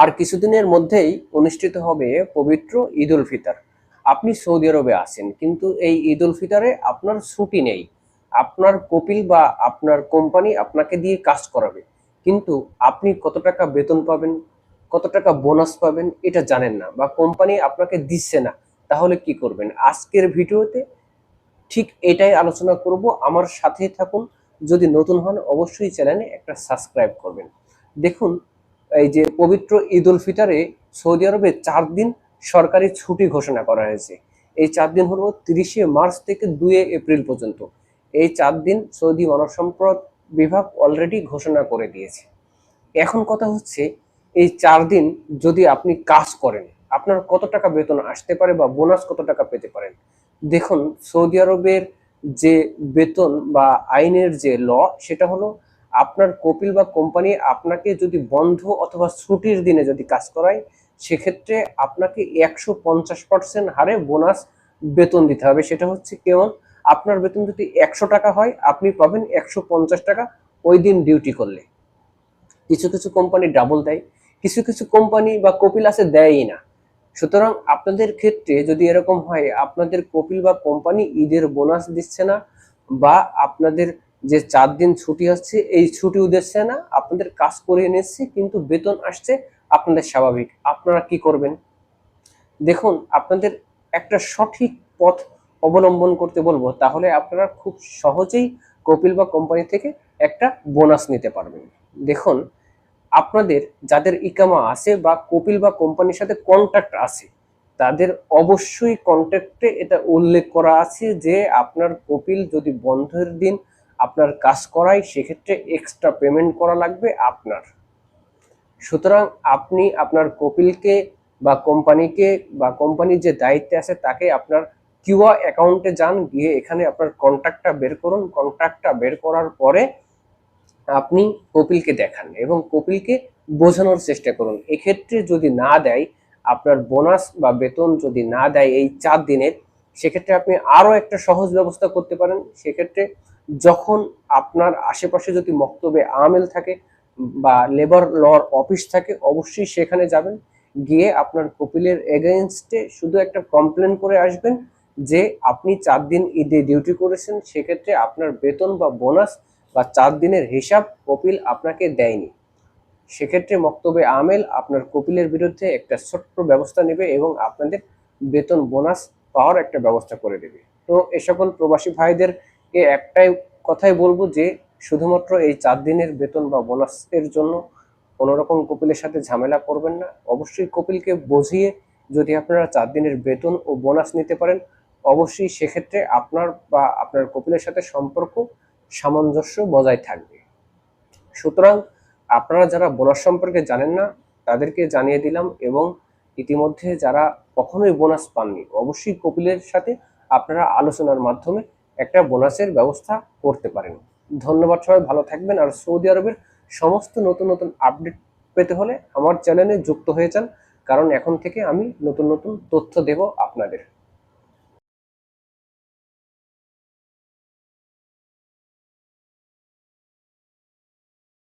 আর কিছুদিনের মধ্যেই অনুষ্ঠিত হবে পবিত্র ঈদ উল ফিতর। আপনি সৌদি আরবে আছেন, কিন্তু এই ঈদ উল ফিতরে আপনার ছুটি নেই। আপনার কপিল বা আপনার কোম্পানি আপনাকে দিয়ে কাজ করাবে। কিন্তু আপনি কত টাকা বেতন পাবেন, কত টাকা বোনাস পাবেন, এটা জানেন না বা কোম্পানি আপনাকে দিচ্ছে না, তাহলে কি করবেন? আজকের ভিডিওতে ঠিক এটাই আলোচনা করব। আমার সাথে থাকুন। যদি নতুন হন, অবশ্যই চ্যানেলে একটা সাবস্ক্রাইব করবেন। দেখুন এই যে পবিত্র ঈদ উল ফিতরে সৌদি আরবে চার দিন সরকারি ছুটি ঘোষণা করা হয়েছে। এই চার দিন হলো তিরিশে মার্চ থেকে দুই এপ্রিল পর্যন্ত। এই চার দিন সৌদি মানব সম্পদ বিভাগ অলরেডি ঘোষণা করে দিয়েছে। এখন কথা হচ্ছে, এই চার দিন যদি আপনি কাজ করেন, আপনার কত টাকা বেতন আসতে পারে বা বোনাস কত টাকা পেতে পারেন? দেখুন, সৌদি আরবের যে বেতন বা আইনের যে ল, সেটা হলো আপনার কপিল বা কোম্পানি আপনাকে যদি বন্ধ অথবা ছুটির দিনে যদি কাজ করায়, সেক্ষেত্রে আপনাকে একশো পঞ্চাশ পার্সেন্ট হারে বোনাস বেতন দিতে হবে। সেটা হচ্ছে কেমন আপনার বেতন যদি একশো টাকা হয়, আপনি পাবেন একশো পঞ্চাশ টাকা ওই দিন ডিউটি করলে। কিছু কিছু কোম্পানি ডাবল দেয়, কিছু কিছু কোম্পানি বা কপিল আছে দেয়ই না। সুতরাং আপনাদের ক্ষেত্রে যদি এরকম হয়, আপনাদের কপিল বা কোম্পানি ঈদের বোনাস দিচ্ছে না বা আপনাদের যে চার দিন ছুটি হচ্ছে, এই ছুটিও উদ্দেশ্যে না আপনাদের কাজ করিয়ে নিচ্ছে কিন্তু বেতন আসছে আপনাদের স্বাভাবিক। আপনারা কি করবেন? দেখুন, আপনাদের একটা সঠিক পথ অবলম্বন করতে বলব, তাহলে আপনারা খুব সহজেই কপিল বা কোম্পানি থেকে একটা বোনাস নিতে পারবেন। দেখুন, আপনাদের যাদের ইকামা আছে বা কপিল বা কোম্পানির সাথে কন্ট্যাক্ট আছে, তাদের অবশ্যই কন্ট্যাক্টে এটা উল্লেখ করা আছে যে আপনার কপিল যদি বন্ধের দিন আপনার কাজ করায় সেক্ষেত্রে এক্সট্রা পেমেন্ট করা লাগবে আপনার। সুতরাং আপনি আপনার কপিলকে বা কোম্পানিকে বা কোম্পানির যে দায়িত্বে আছে, তাকে আপনার কিউআর অ্যাকাউন্টে যান, গিয়ে এখানে আপনার কন্ট্রাক্টটা বের করুন। কন্ট্রাক্টটা বের করার পরে আপনি কপিলকে দেখান এবং কপিলকে বোঝানোর চেষ্টা করুন। এক্ষেত্রে যদি না দেয়, আপনার বোনাস বা বেতন যদি না দেয় এই চার দিনের, সেক্ষেত্রে আপনি আরও একটা সহজ ব্যবস্থা করতে পারেন। সেক্ষেত্রে যখন আপনার আশেপাশে যদি মক্তবে আমেল থাকে বা লেবার লর অফিস থাকে, অবশ্যই সেখানে যাবেন। গিয়ে আপনার কপিলের এগেনস্টে শুধু একটা কমপ্লেন করে আসবেন যে, আপনি চার দিন ঈদে ডিউটি করেছেন, সেক্ষেত্রে আপনার বেতন বা বোনাস বা চার দিনের হিসাব কপিল আপনাকে দেয়নি। সেক্ষেত্রে মক্তবে আমেল আপনার কপিলের বিরুদ্ধে একটা ছোট্ট ব্যবস্থা নেবে এবং আপনাদের বেতন বোনাস পাওয়ার একটা ব্যবস্থা করে দেবে। তো এ সকল প্রবাসী ভাইদেরকে একটাই কথাই বলব যে, শুধুমাত্র এই চার দিনের বেতন বা বোনাসের জন্য কোনো রকম কপিলের সাথে ঝামেলা করবেন না। অবশ্যই কপিলকে বুঝিয়ে যদি আপনারা চার দিনের বেতন ও বোনাস নিতে পারেন, অবশ্যই সেক্ষেত্রে আপনার বা আপনার কপিলের সাথে সম্পর্ক সামঞ্জস্য বজায় থাকবে। সুতরাং আপনারা যারা বোনাস সম্পর্কে জানেন না, তাদেরকে জানিয়ে দিলাম এবং ইতিমধ্যে যারা কখনোই বোনাস পাননি, অবশ্যই কপিলের সাথে আপনারা আলোচনার মাধ্যমে একটা বোনাসের ব্যবস্থা করতে পারেন। ধন্যবাদ সবাই, ভালো থাকবেন। আর সৌদি আরবের সমস্ত নতুন নতুন আপডেট পেতে হলে আমার চ্যানেলে যুক্ত হয়ে যান, কারণ এখন থেকে আমি নতুন নতুন তথ্য দেব আপনাদের।